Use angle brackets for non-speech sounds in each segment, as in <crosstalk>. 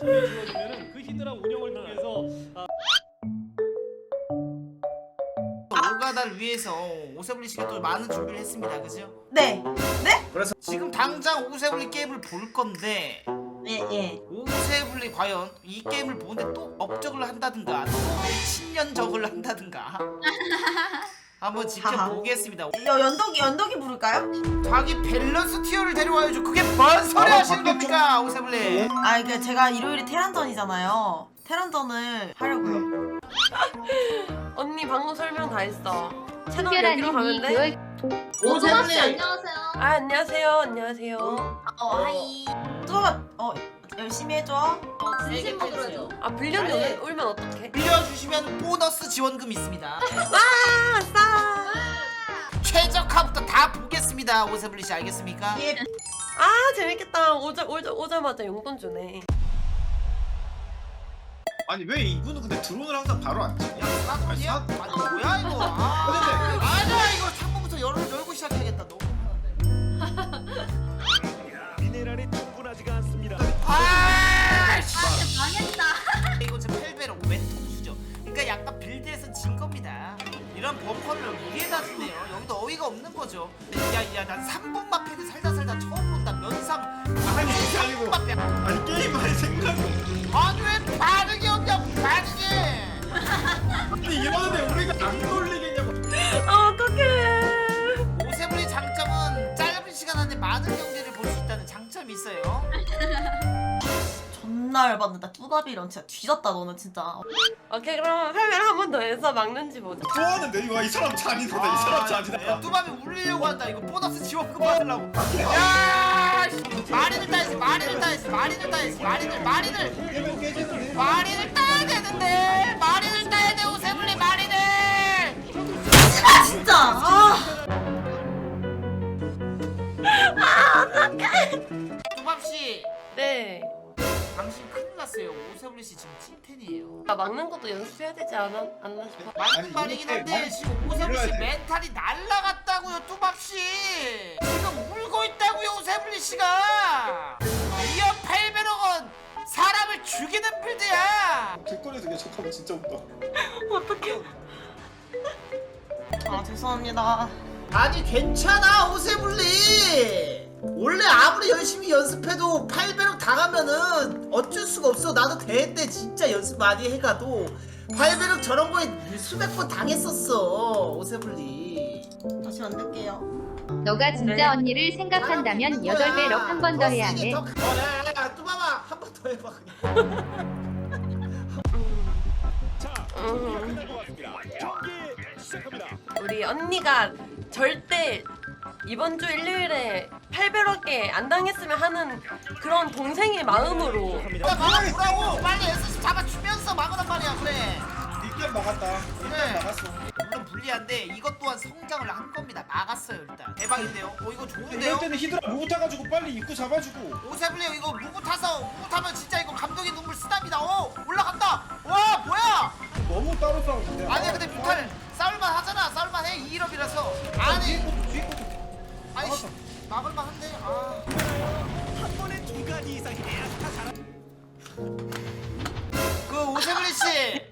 분이 주어지면은 그 히드라 운영을 통해서 아, 오가다를 위해서 오세블리 씨가 또 많은 준비를 했습니다. 그죠? 네. 네? 지금 당장 오세블리 게임을 볼 건데 예, 예. 오세블리 과연 이 게임을 보는데 또 업적을 한다든가 또 친년적을 한다든가 <laughs> 한번 지켜보겠습니다. 여, 연덕이, 연덕이 부를까요? 자기 밸런스 티어를 데려와야죠. 그게 뭔 소리 아, 하시는. 겁니까 오세블리? 아, 그러니까 제가 일요일에 테란전이잖아요. 테란전을 하려고요. <laughs> 언니 방금 설명 다 했어. 채널 여기로 가면 돼? 그걸 오세블리 안녕하세요. 아 안녕하세요 안녕하세요. 어 하이. 뚜아가, 어, 열심히 해줘. 어 진심 모드로 해줘. 아 불륜이 아니. 올- 올면 어떡해? 빌려주시면 보너스 지원금 있습니다. <laughs> 아 싸. 최적화부터 다 보겠습니다. 오세블리 씨 알겠습니까? 예. 아 재밌겠다. 오자 오자 오자마자 용돈 주네. 아니 왜 이분은 근데 드론을 항상 바로 안 치냐? 아니, 뭐야 이거? 아, 아니야 이거 창문부터 열어 열고 시작해야겠다. 너 거죠. 야야 난 3분만 패드 살다 살다 처음 본다. 면상 아니 이게 아니고 3분만 패. 아니 게임 할 생각이 없- 아니 왜 반응이 없냐고 반응이. 아니 이러는데 우리가 안 돌리겠냐고 아 어떡해. 오세블리 장점은 짧은 시간 안에 많은 경기를 볼 수 있다는 장점이 있어요. <laughs> 존나 열받는다. 뚜밥이랑 진짜 뒤졌다, 너는 진짜. 오케이 그럼 설명 한 번 더 해서 막는지 보자. 좋아하는데 이거 이 사람 잔인하다 이 사람 잔인하다 뚜밤이 울리려고 한다. 이거 보너스 지원금 받으려고. 야, 씨. 마린을 따야지. 마린을 따야지. 마린을 따야지. 마린을 마린을. 깨지는데 마린을 따야 되는데. 마린을 따야 돼. 오세블리 마린을. 아, 진짜! 아! 뚜밤 씨, 네. 당신 큰일 났어요. 오세블리 씨 지금 찐텐이에요. 나 막는 것도 연습해야 되지 않아 않나 싶어. 맞는 아니, 말이긴 이렇게 한데 많이 지금 오세블리 씨 밀어야 돼. 멘탈이 날라갔다고요. 뚜밤 씨. 지금 울고 있다고요. 오세블리 씨가. 2억 800억 원. 사람을 죽이는 빌드야. 길거리에서 개척하면 진짜 웃다 <laughs> 어떡해. 아, 죄송합니다. 아니 괜찮아 오세블리 원래 아무리 열심히 연습해도 800억 당하면은 어쩔 수가 없어 나도 대회 때 진짜 연습 많이 해가도 800억 저런 거에 수백 번 당했었어 오세블리 다시 만들게요. 너가 진짜 네. 언니를 생각한다면 여덟 배럭 한 번 더 해야 해. 어야야야 뚜마마 한번 더 해봐 그냥 자, 음. 끝날 것 같습니다. 경기 시작합니다. 우리 언니가 절대 이번 주 일요일에 800억에 안 당했으면 하는 그런 동생의 마음으로 야 막아보라고 빨리 SC 잡아주면서 막으란 말이야 그래 니게 막았다 그래. 막았어 물론 불리한데 이것 또한 성장을 한 겁니다 막았어요 일단 대박인데요 어 이거 좋은데요 이럴 때는 히드라 못 타가지고 빨리 입구 잡아주고 오세블리 이거 무구 타서 무구 타면 진짜 이거 감독의 눈물 쓰답니다. 오 올라간다. 와 뭐야? 너무 따로 싸우는데 아니야 근데 뮤탈 싸울만 하잖아. 싸울만 해 2일업이라서. 아니 아니 씨, 막을만 한데. 아. 한 번에 두 가지 이상 해야 다 잘하. 그 오세블리 씨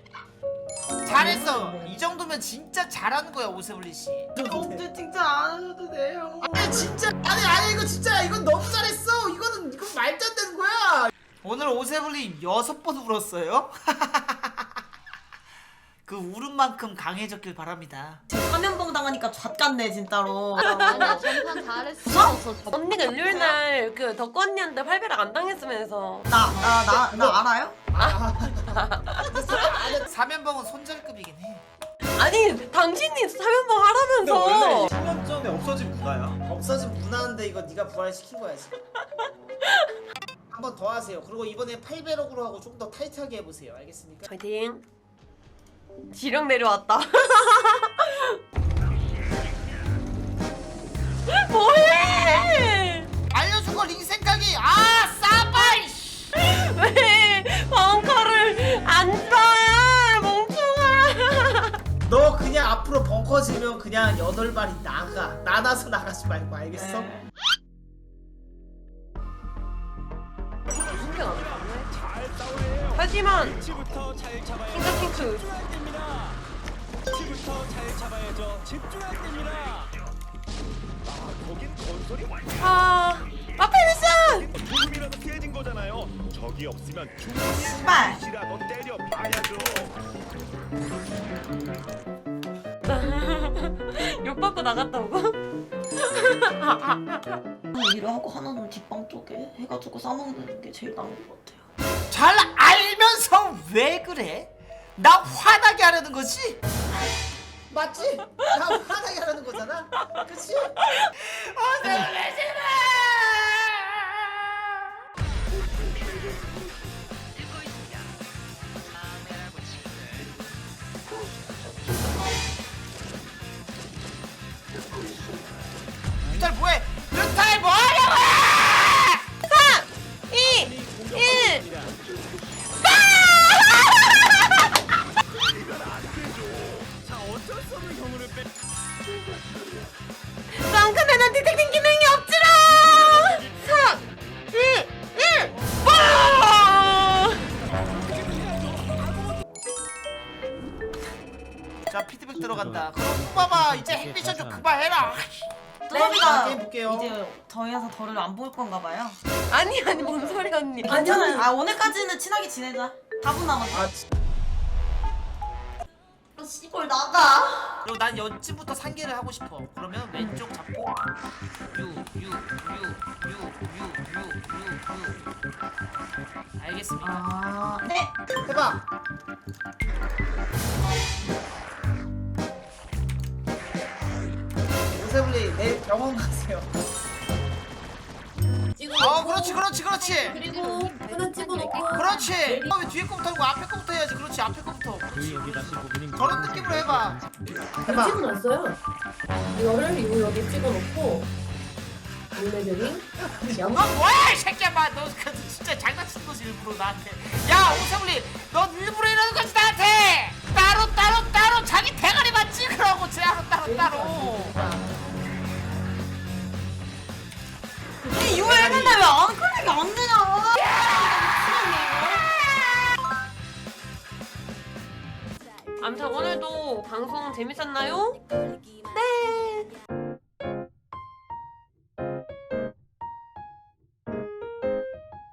잘했어. 이 정도면 진짜 잘하는 거야 오세블리 씨. 근데 칭찬 안 하셔도 돼요. 아니 진짜 아니 아니 이거 진짜 이건 너무 잘했어. 이거는 이건 말도 안 되는 거야. 오늘 오세블리 여섯 번 울었어요. <laughs> 그 울은 만큼 강해졌길 바랍니다. 제 화면봉 당하니까 잣같네, 진짜로. 아니야 전판 잘했어. 언니가 일요일 날그 덕구 언니한테 800억 안 당했으면서 나, 나, 나, 나 알아요? <laughs> 사면봉은 손절급이긴 해. 아니 당신이 사면봉 근데 원래 하라면서 10년 전에 없어진 문화야 없어진 문화인데 이거 네가 부활시킨 거야 지금. <laughs> 한 번 더 하세요. 그리고 이번에 8배럭으로 하고 좀더 타이트하게 해보세요. 알겠습니까? 파이팅 지령 내려왔다 <laughs> 뭐해 알려준 거 링 생각이 아 싸바이. 씨. 왜 벙커를 안 봐, 멍청아. 너 그냥 앞으로 벙커 지면 그냥 여덟 발이 나가. 나나서 나가지 말고 알겠어? 네. 신경 안. 하지만 핑크 집중해야 됩니다. 아, 거긴 건설이 완전 아 마페미션 조금이라도 세진 거잖아요. 적이 없으면 시라도 때려 봐야죠. 욕 받고 나갔다 오고 일을 하고 하나는 뒷방 쪽에 해가지고 싸먹는 게 제일 나은 것 같아요. 잘 알면서 왜 그래? 나 화나게 하려는 거지? 맞지? 나 화나게 하려는 거잖아? 그치? 오세블리 제발! 자 피드백 음, 들어간다 음. 그럼 후바바 이제 음, 햇빛을 좀 그만해라 네. 네, 뚜러미가 이제 저희에서 덜을 안 볼 건가 봐요. 아니 아니 뭔 소리 언니. 괜찮아요. 아 오늘까지는 친하게 지내자. 4분 남았어. 아, 진- 너 나가. 그리고 난 연지부터 상계를 하고 싶어 그러면 왼쪽 잡고 유유유유유유유 알겠습니다 아, 네. 해봐 오세블리 내일 병원 가세요. 어 그렇지 그렇지 그렇지. 그리고 하나 찍어놓고. 그렇지. 어, 왜 뒤에 거부터 하고 앞에 거부터 해야지. 그렇지 앞에 거부터. 그렇지 저런 느낌으로 해봐. 해봐. 찍어놨어요. 이거를 요 여기 찍어놓고 너 뭐야 이 새끼야. 그 진짜 장난친 거지 일부러 나한테. 야 오세블리 너 일부러 이러는 거지 나한테 대가리만 찍으라고 따로 따로 따로 이 이거 했는데 왜안 클릭이 안 되냐? 아무튼 오늘도 방송 재밌었나요?